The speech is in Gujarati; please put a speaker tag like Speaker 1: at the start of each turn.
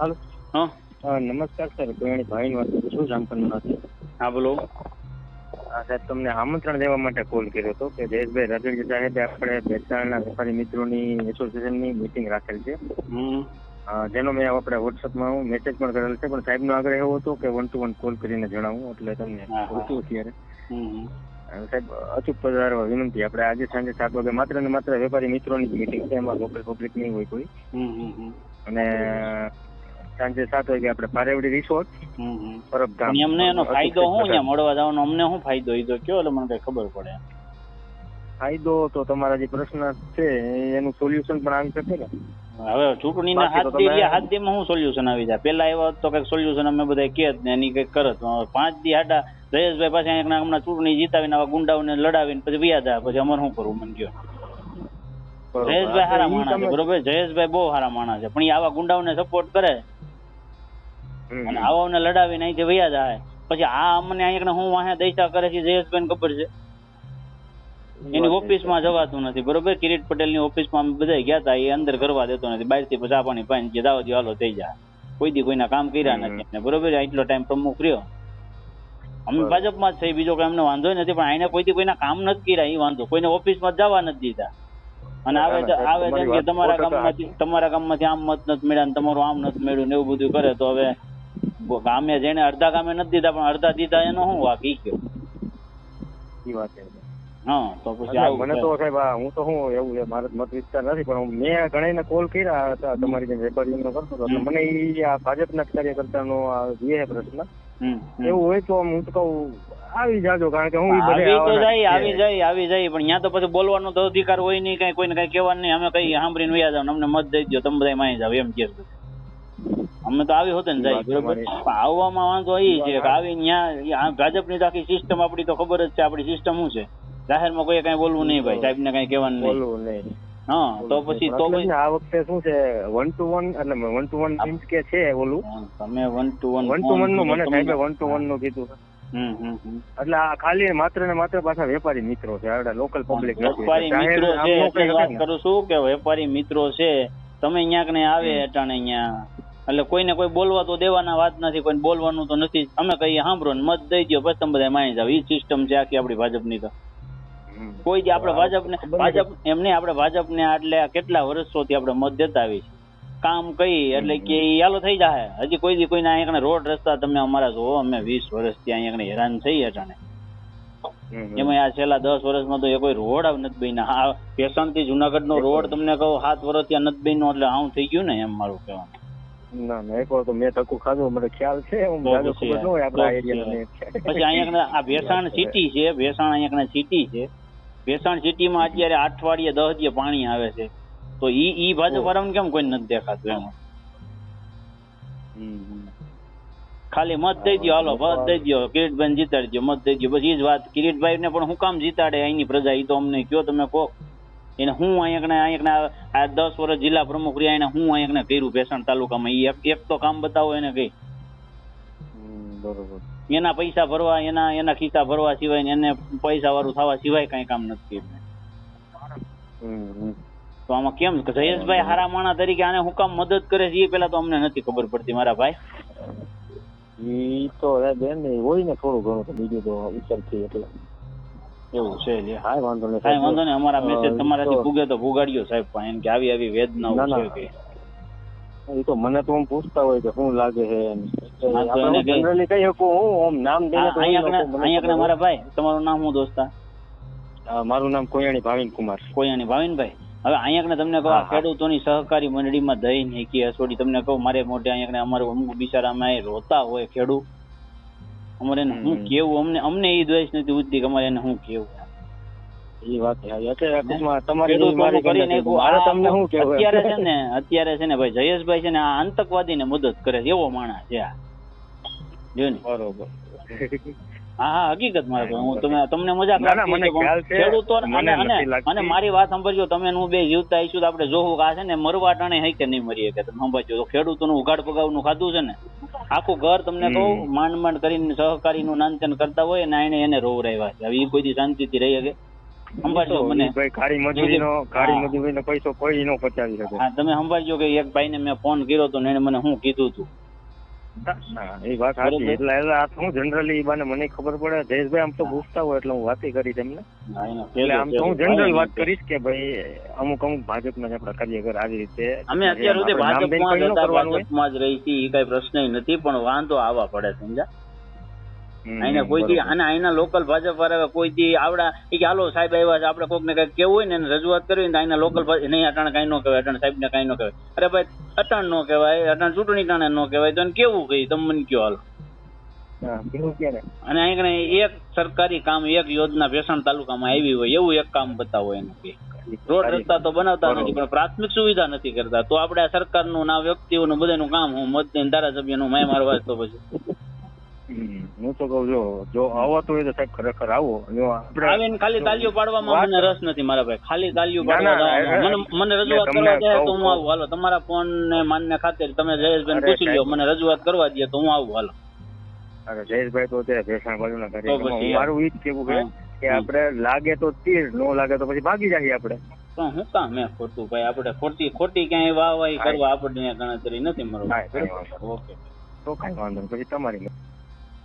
Speaker 1: હાલો.
Speaker 2: હા.
Speaker 1: નમસ્કાર સર ગોયણી ભાઈ વાત કરું છું જામકંડમાંથી
Speaker 2: હા બોલો.
Speaker 1: હા સાહેબ તમને આમંત્રણ દેવા માટે કોલ કર્યો હતો કે જયેશભાઈ રાદડિયા સાહેબે આપણે બેસાણના વેપારી મિત્રોની એસોસિએશનની મિટિંગ રાખેલ છે. જેનો મેં આપણે વોટ્સઅપમાં હું મેસેજ પણ કરેલ છે પણ સાહેબનો આગ્રહ એવો હતો કે વન ટુ વન કોલ કરીને જણાવું એટલે તમને. પૂછ્યું અત્યારે. સાહેબ અચૂક પધારવા વિનંતી આપણે આજે સાંજે સાત વાગે માત્ર ને માત્ર વેપારી મિત્રોની જ મિટિંગ છે એમાં લોકલ પબ્લિક નહીં હોય કોઈ. અને સાંજે સાત વાગે આપણે પારેવડી રિસોર્ટ પરબધામ
Speaker 2: એમને એનો ફાયદો શું. અહીંયા મળવા જવાનો? અમને શું ફાયદો એ તો કયો એટલે મને કઈ ખબર પડે.
Speaker 1: ફાયદો તો તમારા જે પ્રશ્ન છે એનું સોલ્યુશન પણ આવી શકે ને.
Speaker 2: હવે ચૂંટણીના હાથ દી
Speaker 1: તમે-
Speaker 2: હાથ દેમાં શું સોલ્યુશન આવી જાય? પેલા એવા તો કંઈક સોલ્યુશન અમે બધા કે ને એની કંઈક કરત પાંચ દી હાડા જયેશભાઈ પાસે ના હમણાં ચૂંટણી જીતાવીને આવા ગુંડાઓને લડાવીને પછી વ્યા આવે પછી અમારે શું કરવું મને કયો? જયેશભાઈ સારા માણસ છે બરોબર? જયેશભાઈ બહુ સારા માણસ છે. પણ એ આવા ગુંડાઓને સપોર્ટ કરે. અને આવાઓને લડાવીને અહીંથી વયા જાય. પછી આ અમને અહીંયા હું વાહે દૈસા કરે છે જયેશભાઈ ખબર છે? એની
Speaker 1: ઓફિસ
Speaker 2: ઓફિસમાં જવાતું નથી બરોબર? કિરીટ પટેલની ઓફિસમાં અમે બધા ગયા હતા એ અંદર કરવા દેતો નથી. બહારથી ચા પાણી પાણી જે દાવો હાલો થઈ જાય કોઈ દી કોઈના કામ કર્યા નથી અને બરોબર? એટલો ટાઈમ પ્રમુખ રહ્યો. અમે. ભાજપમાં જ છે બીજો કોઈ અમને વાંધો નથી પણ આને કોઈથી કોઈના કામ નથી કર્યા એ વાંધો. કોઈને ઓફિસમાં જવા નથી દીધા. અને આવે આવે છે કે તમારા ગામમાંથી તમારા ગામમાંથી આમ મત નથી મળ્યા ને તમારું આમ નથી મળ્યું ને એવું બધું કરે તો હવે ગામે જેને અડધા ગામે નથી દીધા પણ અડધા દીધા એનો શું વાક? ઈ કયો.
Speaker 1: ઈ વાત છે.
Speaker 2: હા તો પછી
Speaker 1: મને તો સાહેબ હું તો હું એવું છે મારો મત વિસ્તાર નથી પણ મેં ઘણાને કોલ કર્યા હતા તમારી જેમ વેપારીઓનો કરતો હતો મને ઈ આ ભાજપના કાર્યકર્તાનો જે પ્રશ્ન. એવું હોય તો હું તો કહું આવી જાજો કારણ કે હું
Speaker 2: આવી તો જાય આવી જાય આવી જાય પણ ત્યાં તો પછી બોલવાનો તો અધિકાર હોય નહીં કઈ કોઈને કઈ કહેવાનું નહીં અમે કઈ સાંભળીને વ્યા જાવ અમને મત દઈ દો તમે બધા માહી જાવ એમ કે. અમે તો આવી હોતે ને જાય બરોબર આવવામાં વાંધો એ છે કે આવી ન્યા ભાજપની તો આખી સિસ્ટમ આપણી તો ખબર જ છે આપણી સિસ્ટમ શું છે? જાહેરમાં કોઈ કઈ બોલવું નહીં ભાઈ સાહેબને કઈ કહેવાનું નહીં.
Speaker 1: બોલવું નહીં.
Speaker 2: હા તો પછી તો
Speaker 1: આ વખતે શું છે વન ટુ વન એટલે વન ટુ વન મીન્સ કે છે ઓલું
Speaker 2: તમે one two one
Speaker 1: one two વનનું મને સાહેબે વન ટુ વનનું કીધું. એટલે આ ખાલી માત્ર ને માત્ર પાછા વેપારી મિત્રો છે આવડે લોકલ પબ્લિક
Speaker 2: વેપારી મિત્રો છે એટલે વાત કરું છું કે વેપારી મિત્રો છે તમે અહીંયા કને આવે અટાણે અહીંયા એટલે કોઈને કોઈ બોલવા તો દેવાના વાત નથી કોઈ બોલવાનું તો નથી. અમે કહીએ સાંભળો ને મત દઈ દો પછી તમે બધા માની જાવ એ સિસ્ટમ છે આખી આપણી ભાજપની તો. કોઈ જે આપણે ભાજપને. ભાજપ એમને આપણે ભાજપને આટલે કેટલા વર્ષોથી આપણે મત દેતા આવી છે કામ કઈ એટલે કે ઈ હાલો થઈ જાય હજી કોઈ દી કોઈને અહીંયા રોડ રસ્તા તમે અમારા જોવો અમે વીસ વર્ષથી અહીંયા હેરાન થઈ અટાણે એમાં આ છેલ્લા દસ વર્ષમાં તો એ કોઈ રોડ આવ નથી બન્યા. આ પેશનથી જુનાગઢ નો રોડ તમને કહું સાત વર્ષ ત્યાં નથી બન્યો એટલે આવું થઈ ગયું ને એમ મારું કહેવાનું.
Speaker 1: ના ના એક તો મેં ધક્કું ખાધું મને ખ્યાલ છે હું જાજો ખબર ન હોય આપણા એરિયાને
Speaker 2: પછી અહીંયા આ ભેસાણ સિટી છે ભેસાણ અહીંયા સિટી છે. ભેસાણ સિટીમાં અત્યારે અઠવાડિયે દસ દિવસ પાણી આવે છે. તો ઈ ઈ ભાજપ વાળાને કેમ કોઈ નથી દેખાતું એમ? ખાલી મત દઈ દો હાલો મત દઈ દો કિરીટભાઈ જીતાડી દો મત દઈ દો બસ ઈ જ વાત કિરીટભાઈ ને પણ હું કામ જીતાડે અહીંની પ્રજા ઈ તો અમને કયો તમે કહો એને હું અહીંયા અહીંયા આ દસ વર્ષ જિલ્લા પ્રમુખ રહ્યા એને હું અહીંયા કર્યું ભેસાણ તાલુકામાં. ઈ એક તો કામ બતાવો એને કઈ.
Speaker 1: બરોબર.
Speaker 2: એના પૈસા ભરવા એના એના ખિસ્સા ભરવા સિવાય એને પૈસા વાળું થવા સિવાય કઈ કામ નથી. તો આમાં કેમ? જયેશભાઈ હારા માણા તરીકે આને હું કામ મદદ કરે છે એ પેલા તો અમને નથી ખબર પડતી મારા ભાઈ.
Speaker 1: ઈ તો બેન હોય ને થોડું ઘણું તો બીજું તો વિચારથી એટલે.
Speaker 2: એવું છે એટલે
Speaker 1: કાંઈ વાંધો નહીં.
Speaker 2: કાંઈ વાંધો નહીં અમારા મેસેજ તમારાથી ભૂગે તો ભૂગાડ્યો સાહેબ પણ એમ કે આવી આવી
Speaker 1: વેદના.
Speaker 2: છે કે.
Speaker 1: ઈ તો મને તો આમ પૂછતા હોય કે શું લાગે છે.
Speaker 2: હા,
Speaker 1: generally કહી શકું હું આમ નામ દઈને તો
Speaker 2: અહીંયા
Speaker 1: હું
Speaker 2: મારા ભાઈ તમારું નામ શું દોસ્તા?
Speaker 1: મારું નામ કોયાણી ભાવિન કુમાર
Speaker 2: કોયાની ભાવિનભાઈ. હવે અહીંયા તમને કહું
Speaker 1: હા, હા.
Speaker 2: ખેડૂતોની સહકારી મંડળીમાં દઈ નાખી હસોડી તમને કહું મારે મોઢે અહીંયા અમારું અમુક બિચારામાં એ રોતા હોય ખેડૂત. અમારે એને શું કેવું? અમને અમને એ દ્વેષ નથી ઉઠતી કે અમારે એને શું કેવું? અત્યારે છે. ને અત્યારે છે ને ભાઈ જયેશભાઈ છે ને આ આતંકવાદીને મદદ કરે છે. એવો માણસ છે આ. જો ને?
Speaker 1: બરોબર.
Speaker 2: હા હા હકીકત મારે હું તમે તમને મજાક. ખેડૂતો અને મારી વાત સાંભળજો તમે હું બે જીવતા આવીશું તો આપણે જોવું કે આ છે ને મરવા ટાણે હઈ કે નહીં મરીએ કે તમે સંભાળજો. તો ખેડૂતોનું ઉઘાડ પગાવનું ખાધું છે ને? આખું ઘર તમને. કહું માંડ માંડ કરીને સહકારીનું નાનચન કરતા હોય ને એને એને રોવરાવ્યા છે. હવે એ કોઈ શાંતિથી રહી શકે. સંભાળજો મને.
Speaker 1: ઈ મજૂરીનો
Speaker 2: હા.
Speaker 1: મજૂરીનો પૈસો કોઈ નો પચાવી શકે.
Speaker 2: હા તમે સંભાળજો કે એક ભાઈને મેં ફોન કર્યો હતો ને એને મને શું કીધું હતું
Speaker 1: એ વાત સાચી. એટલે એટલે આ હું જનરલી બાને મને ખબર પડે? જયેશભાઈ આમ તો પૂછતા હોય એટલે હું વાતે કરી તેમને. એટલે આમ તો હું જનરલ વાત કરીશ કે ભાઈ અમુક અમુક ભાજપના ના આપણા કાર્યકર આવી રીતે
Speaker 2: અમે અત્યાર સુધી ભાજપમાં જ રહી છીએ એ કઈ પ્રશ્ન નથી પણ વાંધો આવવા પડે સમજા આઈને કોઈ દી આઈના લોકલ ભાજપ વાળા કોઈ દી આવડા એ કે હાલો સાહેબ આવ્યા છે. આપણે કોક ને કંઈક કેવું હોય ને એને રજૂઆત કરવી ને તો આઈના લોકલ નહીં અટાણે કઈ ન કહેવાય અટાણે સાહેબ ને કઈ ન કહેવાય. અરે ભાઈ અટાણ નો કહેવાય અટાણ ચૂંટણી ટાણે ન કહેવાય તો કેવું કહી તમે મને કયો હાલો? અને અહીં કણે એક સરકારી કામ એક યોજના ભેસાણ તાલુકામાં આવી હોય એવું એક કામ બતાવો એને કે. રોડ રસ્તા તો બનાવતા નથી પણ પ્રાથમિક સુવિધા નથી કરતા. તો આપણે આ સરકારનું ના વ્યક્તિઓનું બધાનું કામ હું મત ધારાસભ્યનું મેં મારવા તો પછી.
Speaker 1: હું તો કઉ જો જો આવતું હોય તો સાહેબ ખરેખર આવો. જો
Speaker 2: આવીને ખાલી તાલીઓ પાડવામાં મને રસ નથી મારા ભાઈ. ખાલી તાલીઓ
Speaker 1: ના, ના,
Speaker 2: પાડવા મને રજૂઆત કરવા દે તો હું આવું. હાલો તમારા ફોન ને માન્ય ખાતે તમે જયેશભાઈ પૂછી લ્યો. મને રજૂઆત કરવા દે તો હું આવું. હાલો.
Speaker 1: અરે જયેશભાઈ તો અત્યારે ભેસાણ બાજુના
Speaker 2: તો
Speaker 1: કાર્યક્રમમાં મારું ઈ જ કેવું
Speaker 2: કે
Speaker 1: કે આપણે લાગે તો તીર નો લાગે તો પછી ભાગી જઈએ આપણે.
Speaker 2: પણ હું કામ મેં ખોટું? ભાઈ આપણે ખોટી ખોટી ક્યાંય વાહ કરવા આપણને ગણતરી નથી મારો
Speaker 1: વાંધો
Speaker 2: ઓકે.
Speaker 1: તો કઈ વાંધો પછી તમારી